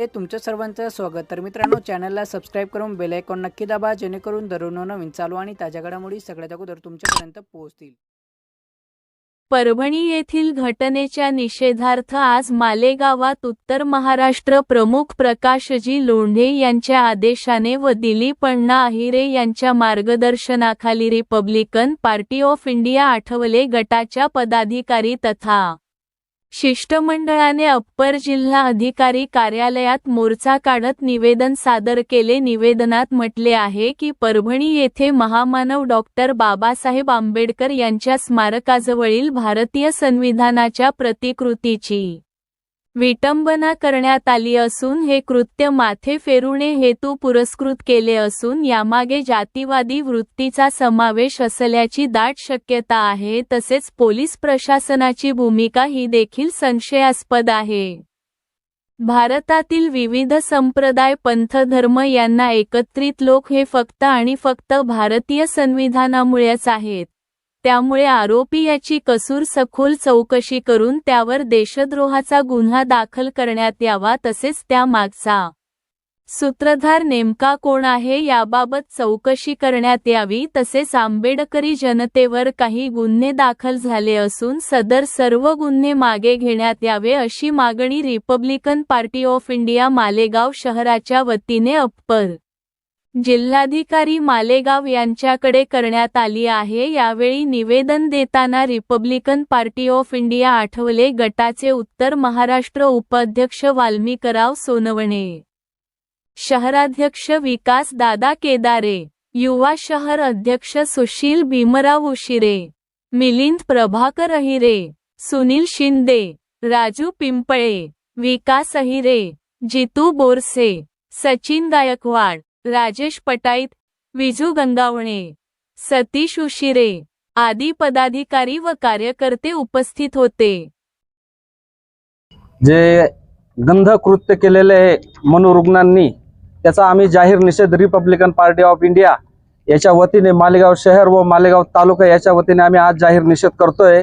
ते तुमचं सर्वांचं स्वागत. तर मित्रांनो चॅनलला सबस्क्राईब करून बेल आयकॉन नक्की दाबा जेणेकरून दररोज नवीन चालू आणि ताज्या घडामोडी सगळ्यात अगोदर तुमच्यापर्यंत पोहोचतील. परभणी येथील घटनेच्या निषेधार्थ आज मालेगावात उत्तर महाराष्ट्र प्रमुख प्रकाशजी लोंढे यांच्या आदेशाने व दिलीप अण्णा अहिरे यांच्या मार्गदर्शनाखाली Republican party of India Athawale गटाच्या पदाधिकारी तथा शिष्टमंडळाने अप्पर जिल्हा अधिकारी कार्यालयात मोर्चा काढत निवेदन सादर केले. निवेदनात म्हटले आहे की परभणी येथे महामानव डॉक्टर बाबासाहेब आंबेडकर यांच्या स्मारकाजवळील भारतीय संविधानाच्या प्रतिकृतीची विटंबना करण्यात आली असून हे कृत्य माथे फेरुणे हेतू पुरस्कृत केले असून यामागे जातीवादी वृत्तीचा समावेश असल्याची दाट शक्यता आहे तसेच पोलीस प्रशासनाची भूमिका ही देखील संशयास्पद आहे. भारतातील विविध संप्रदाय पंथ धर्म यांना एकत्रित लोक हे फक्त आणि फक्त भारतीय संविधानामुळेच आहेत. त्यामुळे आरोपी याची कसूर सखोल चौकशी करून त्यावर देशद्रोहाचा गुन्हा दाखल करण्यात यावा तसेच त्यामागचा सूत्रधार नेमका कोण आहे याबाबत चौकशी करण्यात यावी तसेच आंबेडकरी जनतेवर काही गुन्हे दाखल झाले असून सदर सर्व गुन्हे मागे घेण्यात यावे अशी मागणी Republican party of India Malegaon शहराच्या वतीने अप्पर जिल्हाधिकारी मालेगाव यांच्याकडे करण्यात आली आहे. यावेळी निवेदन देताना Republican party of India Athawale. गटाचे उत्तर महाराष्ट्र उपाध्यक्ष वाल्मिकराव सोनवणे. शहराध्यक्ष विकास दादा केदारे. युवा शहर अध्यक्ष सुशील भीमराव उशिरे. मिलिंद प्रभाकर अहिरे. सुनील शिंदे. राजू पिंपळे. विकास अहिरे. जितू बोरसे. सचिन गायकवाड. राजेश पटाईत विजू गंगावणे सतीश उशिरे आदी पदाधिकारी व कार्यकर्ते उपस्थित होते. जे गंध कृत्य केलेले मनोरुग्णांनी त्याचा आम्ही जाहीर निषेध रिपब्लिकन पार्टी ऑफ इंडिया याच्या वतीने मालेगाव शहर व मालेगाव तालुका याच्या वतीने आम्ही आज जाहीर निषेध करतोय.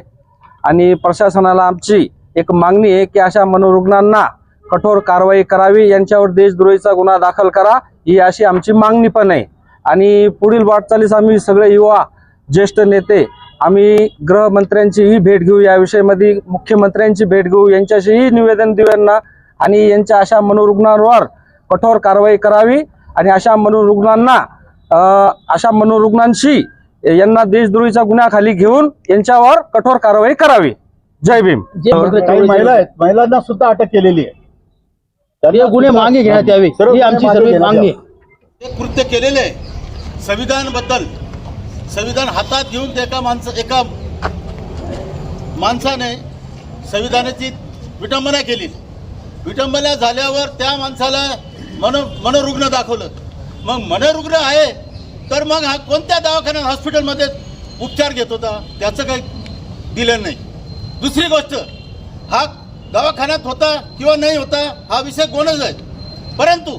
आणि प्रशासनाला आमची एक मागणी आहे की अशा मनोरुग्णांना कठोर कारवाई करावी यांच्यावर देशद्रोहीचा गुन्हा दाखल करा ही अशी आमची मागणी पण आहे. आणि पुढील वाटचालीस आम्ही सगळे युवा ज्येष्ठ नेते आम्ही गृहमंत्र्यांचीही भेट घेऊ या विषयामध्ये मुख्यमंत्र्यांची भेट घेऊ यांच्याशीही निवेदन देऊ यांना. आणि यांच्या अशा मनोरुग्णांवर कठोर कारवाई करावी आणि अशा मनोरुग्णांना अशा मनोरुग्णांशी यांना देशद्रोहीच्या गुन्ह्याखाली घेऊन यांच्यावर कठोर कारवाई करावी. जय भीम. महिला आहेत महिलांना सुद्धा अटक केलेली आहे. हे गुन्हे मागे घेण्यात यावे. ही आमची सर्व मागणी. हे कृत्य केलेले आहे संविधानबद्दल संविधान हातात घेऊन ते एका माणसा एका माणसाने संविधानाची विटंबना केली. विटंबना झाल्यावर त्या माणसाला मनो मनोरुग्ण दाखवलं. मग मनोरुग्ण आहे तर मग हा कोणत्या दवाखान्यात हॉस्पिटलमध्ये उपचार घेत होता? त्याचं काही दिलं नाही. दुसरी गोष्ट हा दवाखान्यात होता किंवा नाही होता हा विषय कोणच आहे? परंतु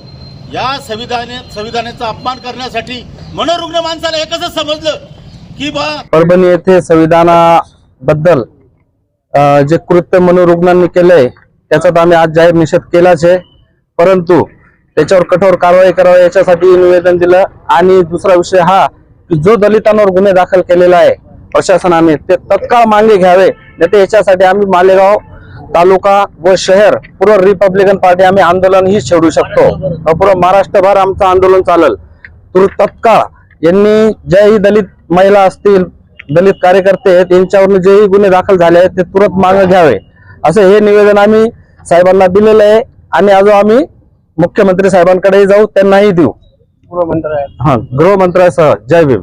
या संविधाने संविधानाचा अपमान करण्यासाठी मनोरुग्ण माणसाला एकच समजलं की बा परभणी येथे संविधानाबद्दल जे कृत्य मनोरुग्णांनी केलंय त्याचा तर आम्ही आज जाहीर निषेध केलाच आहे. परंतु त्याच्यावर कठोर कारवाई करावी याच्यासाठी निवेदन दिलं. आणि दुसरा विषय हा की जो दलितांवर गुन्हे दाखल केलेला आहे प्रशासनाने ते तत्काळ मागे घ्यावे. नाही तर याच्यासाठी आम्ही मालेगाव तालुका व शहर पूर्ण रिपब्लिकन पार्टी आम्ही आंदोलन ही छेडू शकतो. व पूर्ण महाराष्ट्रभर आमचं आंदोलन चालेल. तुर तत्काळ यांनी ज्याही दलित महिला असतील दलित कार्यकर्ते आहेत यांच्यावर जेही गुन्हे दाखल झाले आहेत ते तुरंत मागे घ्यावे. असं हे निवेदन आम्ही साहेबांना दिलेलं आहे. आणि अजून आम्ही मुख्यमंत्री साहेबांकडे जाऊ त्यांनाही देऊ. हा गृहमंत्र्यासह जय भीम.